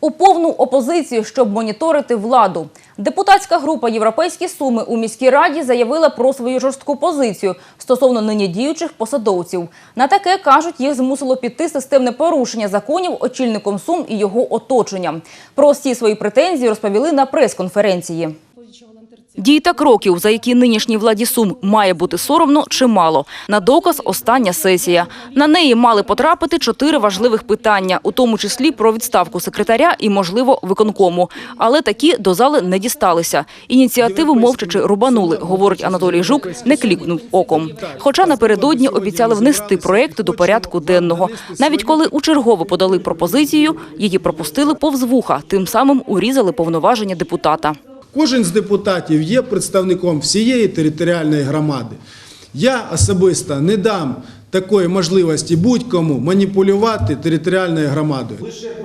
у повну опозицію, щоб моніторити владу. Депутатська група Європейські суми у міській раді заявила про свою жорстку позицію стосовно нині діючих посадовців. На таке кажуть, їх змусило піти системне порушення законів очільником сум і його оточення. Про всі свої претензії розповіли на прес-конференції. Дій та кроків, за які нинішній владі Сум має бути соромно, чимало. На доказ остання сесія. На неї мали потрапити чотири важливих питання, у тому числі про відставку секретаря і, можливо, виконкому. Але такі до зали не дісталися. Ініціативу мовчачи рубанули, говорить Анатолій Жук, не клікнув оком. Хоча напередодні обіцяли внести проекти до порядку денного. Навіть коли у чергово подали пропозицію, її пропустили повз вуха, тим самим урізали повноваження депутата. Кожен з депутатів є представником всієї територіальної громади. Я особисто не дам такої можливості будь-кому маніпулювати територіальною громадою.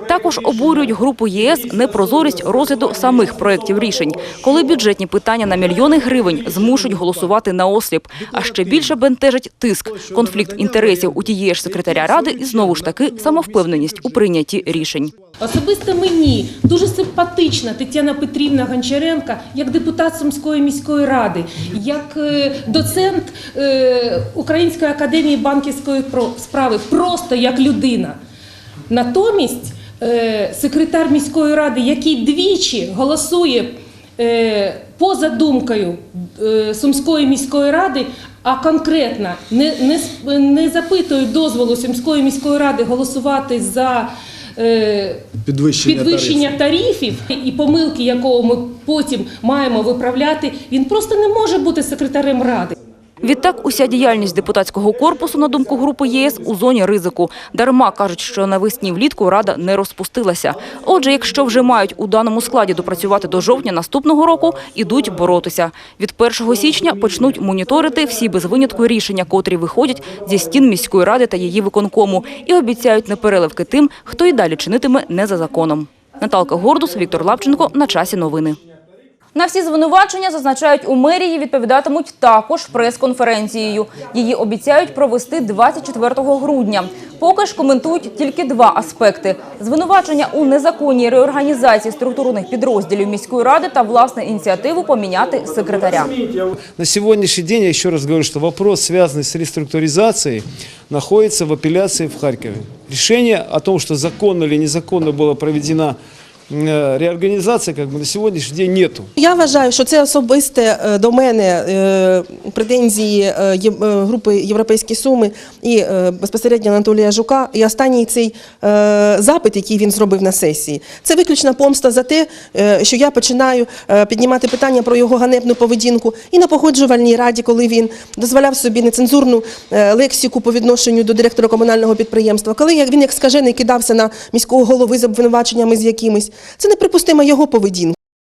Також обурюють групу ЄС непрозорість розгляду самих проєктів рішень, коли бюджетні питання на мільйони гривень змушують голосувати на осліп. А ще більше бентежить тиск, конфлікт інтересів у тієї ж секретаря ради і знову ж таки самовпевненість у прийнятті рішень. Особисто мені дуже симпатична Тетяна Петрівна Гончаренка як депутат Сумської міської ради, як е, доцент е, Української академії банківської справи, просто як людина. Натомість е, секретар міської ради, який двічі голосує поза думкою Сумської міської ради, а конкретно не, не, не запитує дозволу Сумської міської ради голосувати за Підвищення, підвищення тарифів і помилки, якого ми потім маємо виправляти, він просто не може бути секретарем ради. Відтак, уся діяльність депутатського корпусу, на думку групи ЄС, у зоні ризику. Дарма кажуть, що навесні влітку рада не розпустилася. Отже, якщо вже мають у даному складі допрацювати до жовтня наступного року, ідуть боротися. Від 1 січня почнуть моніторити всі без винятку рішення, котрі виходять зі стін міської ради та її виконкому, і обіцяють непереливки тим, хто й далі чинитиме не за законом. Наталка Гордус, Віктор Лапченко. На часі новини. На всі звинувачення, зазначають у мерії, відповідатимуть також прес-конференцією. Її обіцяють провести 24 грудня. Поки ж коментують тільки два аспекти: звинувачення у незаконній реорганізації структурних підрозділів міської ради та власне ініціативу поміняти секретаря. На сегодняшний день, я еще раз говорю, что вопрос, связанный с реструктуризацией, находится в апелляции в Харькове. Решение о том, что законно или незаконно была проведена э, реорганизация, как бы на сегодняшний день нету. Я вважаю, що це особисте е, до мене е, претензії е, групи Європейські суми і безпосередньо Анатолія Жука. І останній цей запит, який він зробив на сесії, це виключна помста за те, що я починаю піднімати питання про його ганебну поведінку і на погоджувальній раді, коли він дозволяв собі нецензурну лексику по відношенню до директора комунального підприємства, коли як- він як скажений кидався на міського голови з обвинуваченнями з якимись. Це неприпустима його поведінка.